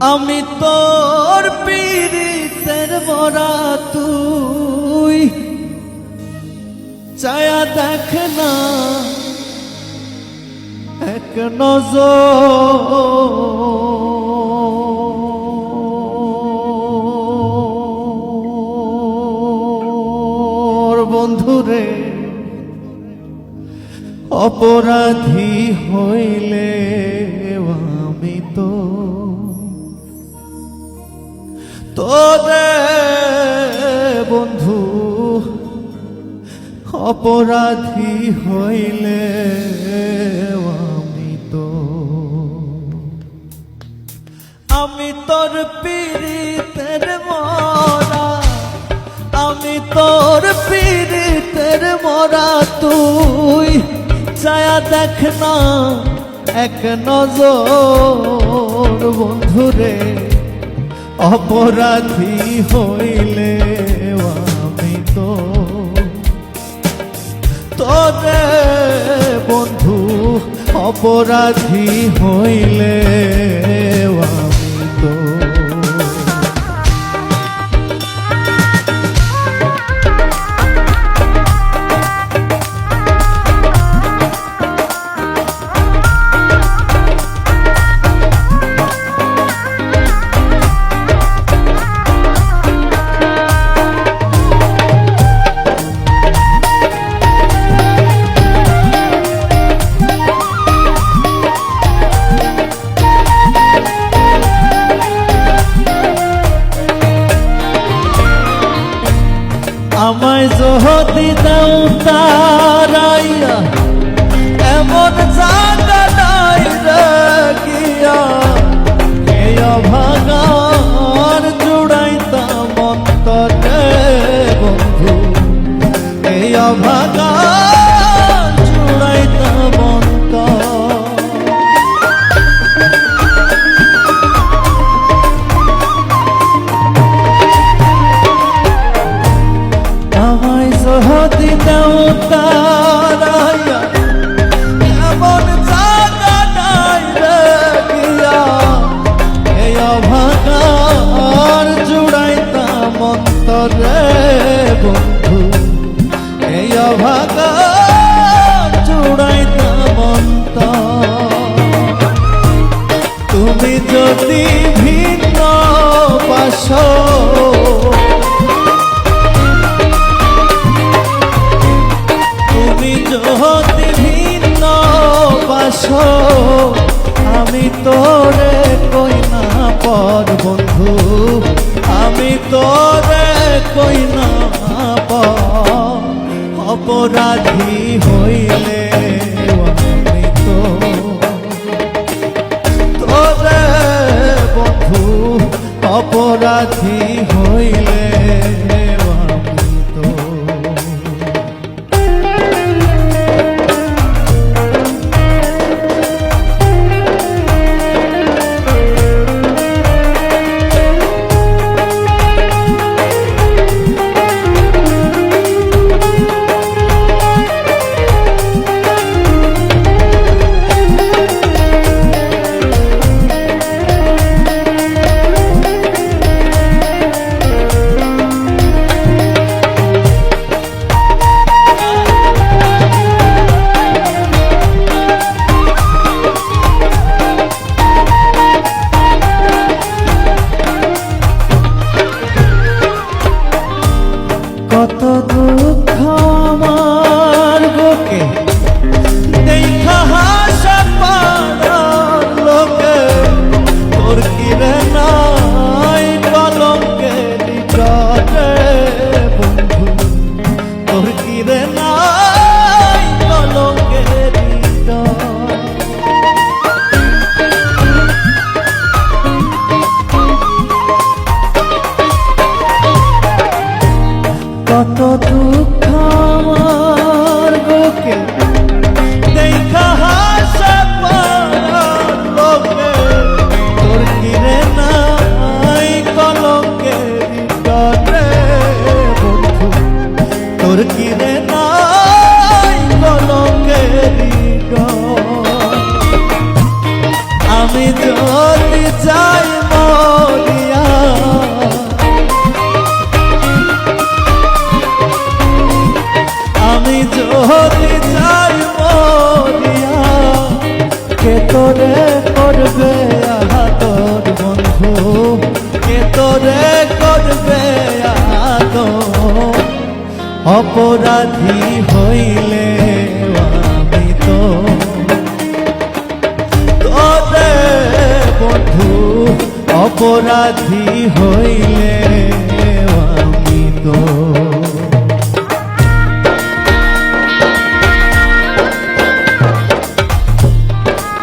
আমি তোর পীড়িতের মরা তুই। চায়া দেখ না, এক নজর। বন্ধুরে, অপরাধী হইলে আমি তো তোরে বন্ধু, অপরাধী হইলে আমি তো, আমি তোর পীড়িতের মরা, আমি তোর পীড়িতের মরা, তুই ছায়া দেখ না, এক নজর বন্ধুরে। অপরাধী হইলে আমি তো। তোরে বন্ধু অপরাধী হইলে যদি দাও তারাইয়া এমন জায়গা তোরে কই না পর বন্ধু? আমি তোরে কই না পর অপরাধী হইলে আমি তো তোরে বন্ধু, অপরাধী হইলে দুঃখ আমার বুকে মোর কিরে নাই আমি যদি চাই মরিয়া আমি যদি চাই মরিয়া কে তোরে করবে অপরাধী হইলে আমি তো বন্ধু অপরাধী হইলে আমি তো